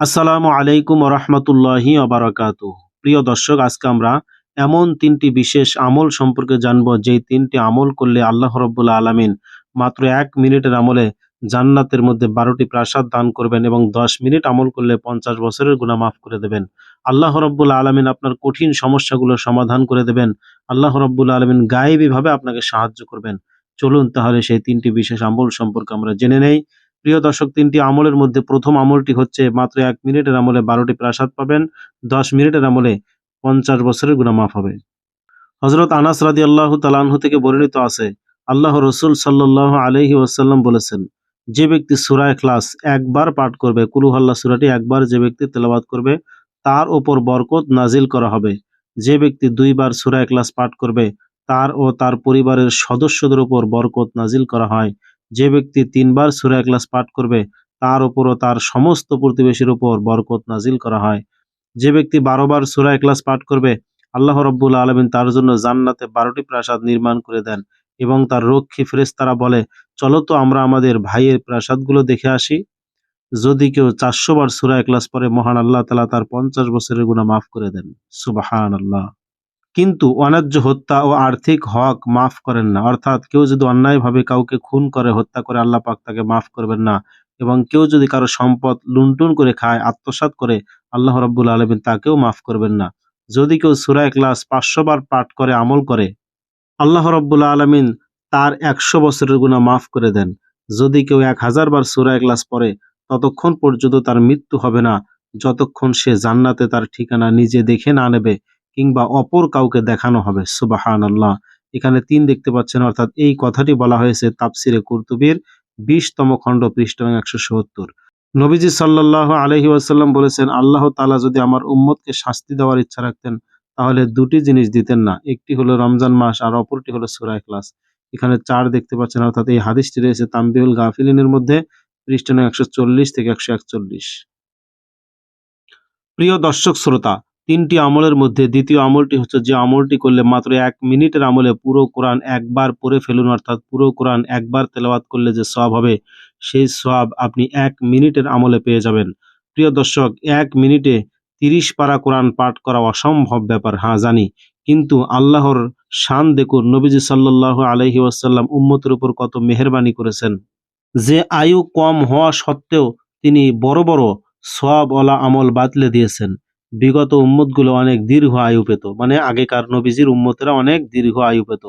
আসসালামু আলাইকুম রহমতুল্লাহি অবরাকাতু প্রিয় দর্শক, আজকে আমরা এমন তিনটি বিশেষ আমল সম্পর্কে জানব, যেই তিনটি আমল করলে আল্লাহ রব্বুল্লা আলমিন মাত্র এক মিনিটের আমলে জান্নাতের মধ্যে বারোটি প্রাসাদ দান করবেন এবং দশ মিনিট আমল করলে পঞ্চাশ বছরের গুণা মাফ করে দেবেন। আল্লাহ রব্বুল্লা আলমিন আপনার কঠিন সমস্যাগুলো সমাধান করে দেবেন। আল্লাহ রব্বুল্লা আলমিন গায়েবীভাবে আপনাকে সাহায্য করবেন। চলুন তাহলে সেই তিনটি বিশেষ আমল সম্পর্কে আমরা জেনে নেই। প্রিয় দর্শক, তিনটি আমলের মধ্যে প্রথম আমলটি হচ্ছে মাত্র এক মিনিটের আমলে বারোটি প্রাসাদ পাবেন। দশ মিনিটের আমলে পঞ্চাশ বছরের গুণা মাফ হবে। হজরত আনাস রাদি আল্লাহ তালাহু থেকে বর্ণিত আছে আল্লাহ রসুল সাল্লাহ আলহি ওয়াসাল্লাম বলেছেন, যে ব্যক্তি সুরায় ক্লাস একবার পাঠ করবে কুলুহাল্লা সুরাটি একবার যে ব্যক্তি তেলাবাদ করবে, তার ওপর বরকত নাজিল করা হবে। যে ব্যক্তি দুইবার সুরায় ক্লাস পাঠ করবে, তার ও তার পরিবারের সদস্যদের উপর বরকত নাজিল করা হয়। যে ব্যক্তি তিনবার সুরা ক্লাস পাঠ করবে, তার উপরও তার সমস্ত প্রতিবেশীর উপর বরকত নাজিল করা হয়। যে ব্যক্তি বারোবার সুরা ক্লাস পাঠ করবে, আল্লাহ রব্বুল আলমিন তার জন্য জান্নাতে বারোটি প্রাসাদ নির্মাণ করে দেন এবং তার রক্ষী ফেরেস্তারা বলে, চলো তো আমরা আমাদের ভাইয়ের প্রাসাদগুলো দেখে আসি। যদি কেউ চারশো বার সুরা ক্লাস পরে মহান আল্লাহ তালা তার পঞ্চাশ বছরের গুণা মাফ করে দেন। সুবাহান আল্লাহ কিন্তু অন্যায্য হত্যা ও আর্থিক হক মাফ করেন না। অর্থাৎ কেউ যদি অন্যায়ভাবে কাউকে খুন করে, হত্যা করে, আল্লাহ পাক তাকে মাফ করবেন না। এবং কেউ যদি কারও সম্পদ লুণ্ঠন করে খায়, আত্মসাৎ করে, আল্লাহ রব্বুল আলমিন তাকেও মাফ করবেন না। যদি কেউ সুরায় ক্লাস পাঁচশো বার পাঠ করে, আমল করে, আল্লাহ রব্বুল আলমিন তার একশো বছরের গুণা মাফ করে দেন। যদি কেউ এক হাজার বার সুরায় ক্লাস পড়ে, ততক্ষণ পর্যন্ত তার মৃত্যু হবে না। যতক্ষণ সে জান্নাতে তার ঠিকানা নিজে দেখে না নেবে কিংবা অপর কাউকে দেখানো হবে সুবাহান আল্লাহ এখানে তিন দেখতে পাচ্ছেন, অর্থাৎ এই কথাটি বলা হয়েছে তাপসিরে কুর্তুবির বিশতম খণ্ড পৃষ্ঠ একশো সত্তর। নবীজি সাল্লাহ আলহি আসাল্লাম বলেছেন, আল্লাহ তালা যদি আমার উম্মতকে শাস্তি দেওয়ার ইচ্ছা রাখতেন, তাহলে দুটি জিনিস দিতেন না। একটি হলো রমজান মাস আর অপরটি হলো সুরায় ক্লাস এখানে চার দেখতে পাচ্ছেন, অর্থাৎ এই হাদিসটি রয়েছে তাম্বিউল গাফিলিনের মধ্যে, পৃষ্ঠ একশো চল্লিশ থেকে একশো একচল্লিশ। প্রিয় দর্শক শ্রোতা তিনটি আমলের মধ্যে দ্বিতীয় আমলটি হচ্ছে যে আমলটি করলে মাত্র এক মিনিটের আমলে পুরো কোরআন একবার পড়ে ফেলুন, অর্থাৎ পুরো কোরআন একবার তেলাওয়াত করলে যে সব হবে, সেই সব আপনি এক মিনিটের আমলে পেয়ে যাবেন। প্রিয় দর্শক, এক মিনিটে তিরিশ পারা কোরআন পাঠ করা অসম্ভব ব্যাপার হ্যাঁ জানি। কিন্তু আল্লাহর শান দেখুন, নবীজি সাল্লাহ আলহি ওয়াসাল্লাম উম্মতের উপর কত মেহরবানি করেছেন। যে আয়ু কম হওয়া সত্ত্বেও তিনি বড় বড় সবওয়ালা আমল বাতলে দিয়েছেন। বিগত উম্মতগুলো অনেক দীর্ঘ আয়ু পেত। মানে আগেকার নবীজির উম্মতেরা অনেক দীর্ঘ আয়ু পেত।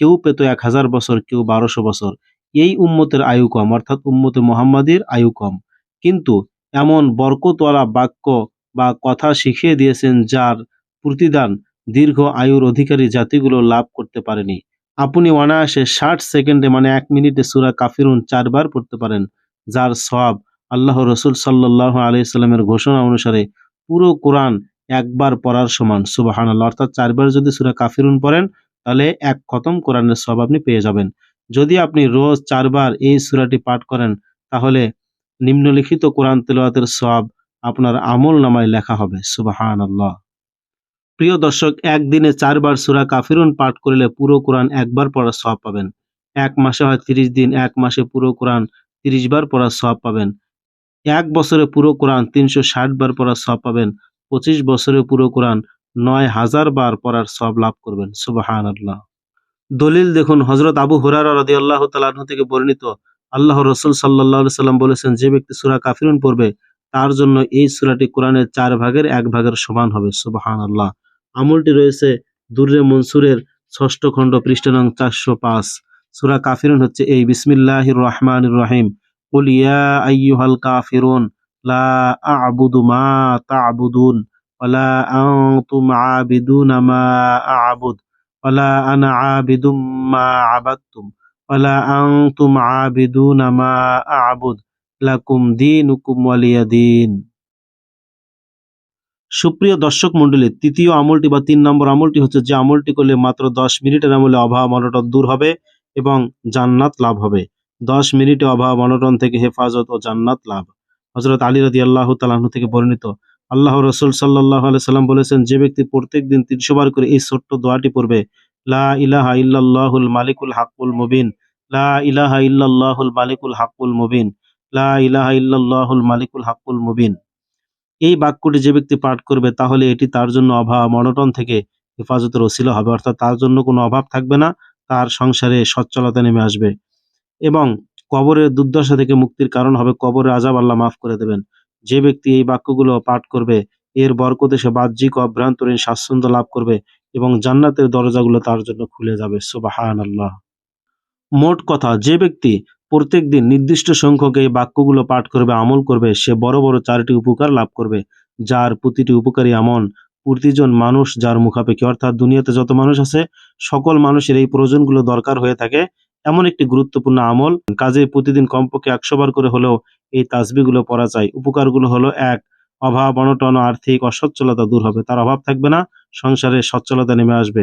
কেউ পেত এক হাজার বছর, কেউ বারোশো বছর। এই উম্মতের আয়ু কম, অর্থাৎ উম্মতে মোহাম্মদীর আয়ু কম। কিন্তু এমন বরকতওয়ালা বাক্য বা কথা শিখিয়ে দিয়েছেন যার প্রতিদান দীর্ঘ আয়ুর অধিকারী জাতিগুলো লাভ করতে পারেনি। আপনি অনায়াসে ষাট সেকেন্ডে মানে এক মিনিটে সুরা কাফিরুন চারবার পড়তে পারেন, যার সব আল্লাহ রসুল সাল্লাহ আলাইস্লামের ঘোষণা অনুসারে পুরো কোরআন একবার পড়ার সমান সুবাহান আল্লাহ অর্থাৎ চারবার যদি সুরা কাফিরুন পড়েন, তাহলে এক খতম কোরআনের সব আপনি পেয়ে যাবেন। যদি আপনি রোজ চারবার এই সুরাটি পাঠ করেন, তাহলে নিম্নলিখিত কোরআন তেলাওয়াতের সব আপনার আমল নামায় লেখা হবে সুবাহান আল্লাহ প্রিয় দর্শক, একদিনে চারবার সুরা কাফিরুন পাঠ করলে পুরো কোরআন একবার পড়ার সব পাবেন। এক মাসে হয় তিরিশ দিন, এক মাসে পুরো কোরআন তিরিশ বার পড়ার সব পাবেন। এক বছরে পুরো কোরআন তিনশো ষাট বার পড়ার সব পাবেন, পঁচিশ বছরে পুরো কোরআন নয় হাজার বার পড়ার সব লাভ করবেন সুবাহান আল্লাহ দলিল দেখুন হজরত আবু হুরারা রদি আল্লাহ তালাহ থেকে বর্ণিত, আল্লাহ রসুল সাল্লাহ সাল্লাম বলেছেন, যে ব্যক্তি সুরা কাফিরুন পড়বে, তার জন্য এই সুরাটি কোরআনের চার ভাগের এক ভাগের সমান হবে সুবাহান আল্লাহ আমলটি রয়েছে দুর্রে মনসুরের ষষ্ঠ খণ্ড পৃষ্ঠ নং চারশো পাঁচ। সুরা কাফিরুন হচ্ছে এই বিসমিল্লাহ রহমান রহিম। কুলিয়া আইয়ুহাল কাফিরুন লা আ'বুদু মা তা'বুদুন ওয়ালা আনতুম আবিদুনা মা আ'বুদ ওয়ালা আনা আবিদুম মা আবাদতুম ওয়ালা আনতুম আবিদুনা মা আ'বুদ লাকুম দীনুকুম ওয়ালিয়া দীন সুপ্রিয় দর্শক মন্ডলী তৃতীয় আমলটি বা তিন নম্বর আমলটি হচ্ছে যে আমলটি করলে মাত্র দশ মিনিটের আমলে অভাব অনটন দূর হবে এবং জান্নাত লাভ হবে। দশ মিনিটে অভাব, অনটন থেকে হেফাজত ও জান্নাত লাভ। হজরত আলী রাদি আল্লাহ তালাহ থেকে বর্ণিত, আল্লাহ রসুল সাল্লাহ সাল্লাম বলেছেন, যে ব্যক্তি প্রত্যেক দিন তিনশো বার করে এই ছোট্ট দোয়াটি পড়বে, লা ইলাহা ইল্লাল্লাহুল মালিকুল হাকুল মুবিন, লা ইলাহা ইল্লাল্লাহুল মালিকুল হাকুল মুবিন, লা ইলাহা ইল্লাল্লাহুল মালিকুল হাকুল মুবিন। এই বাক্যটি যে ব্যক্তি পাঠ করবে, তাহলে এটি তার জন্য অভাব, অনটন থেকে হেফাজতের ওসিলা হবে, অর্থাৎ তার জন্য কোনো অভাব থাকবে না, তার সংসারে সচ্ছলতা নেমে আসবে। এবং কবরের দুর্দশা থেকে মুক্তির কারণ হবে কবরের আজাব আল্লাহ মাফ করে দেবেন। যে ব্যক্তি এই বাক্যগুলো পাঠ করবে, এর বরকতে সে বাহ্যিক অভ্যন্তরীণ স্বাচ্ছন্দ্য লাভ করবে এবং জান্নাতের দরজাগুলো তার জন্য খুলে যাবে। সুবাহান আল্লাহ মোট কথা, যে ব্যক্তি প্রত্যেক দিন নির্দিষ্ট সংখ্যক এই বাক্যগুলো পাঠ করবে, আমল করবে, সে বড় বড় চারটি উপকার লাভ করবে। যার প্রতিটি উপকারী এমন, প্রতিজন মানুষ যার মুখাপেক্ষি, অর্থাৎ দুনিয়াতে যত মানুষ আছে, সকল মানুষের এই প্রয়োজনগুলো দরকার হয়ে থাকে। এমন একটি গুরুত্বপূর্ণ আমল। কাজে প্রতিদিন কমপক্ষে একশো বার করে হলেও এই তাসবিগুলো পড়া চাই উপকারগুলো হলো, এক, অভাব, অনটন, আর্থিক অসচ্ছলতা দূর হবে। তার অভাব থাকবে না, সংসারে সচ্ছলতা নেমে আসবে।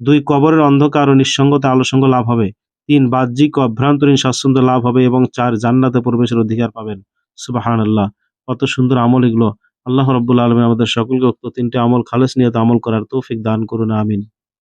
দুই, কবরের অন্ধকার ও নিঃসঙ্গতা আলোসঙ্গ লাভ হবে। তিন, বাহ্যিক অভ্যন্তরীণ স্বাচ্ছন্দ্য লাভ হবে এবং চার, জান্নাতে প্রবেশের অধিকার পাবেন। সুবাহান আল্লাহ কত সুন্দর আমল এগুলো। আল্লাহ রব্বুল আলমী আমাদের সকলকে উক্ত তিনটে আমল খালেস নিয়ত আমল করার তৌফিক দান করুন, আমিন।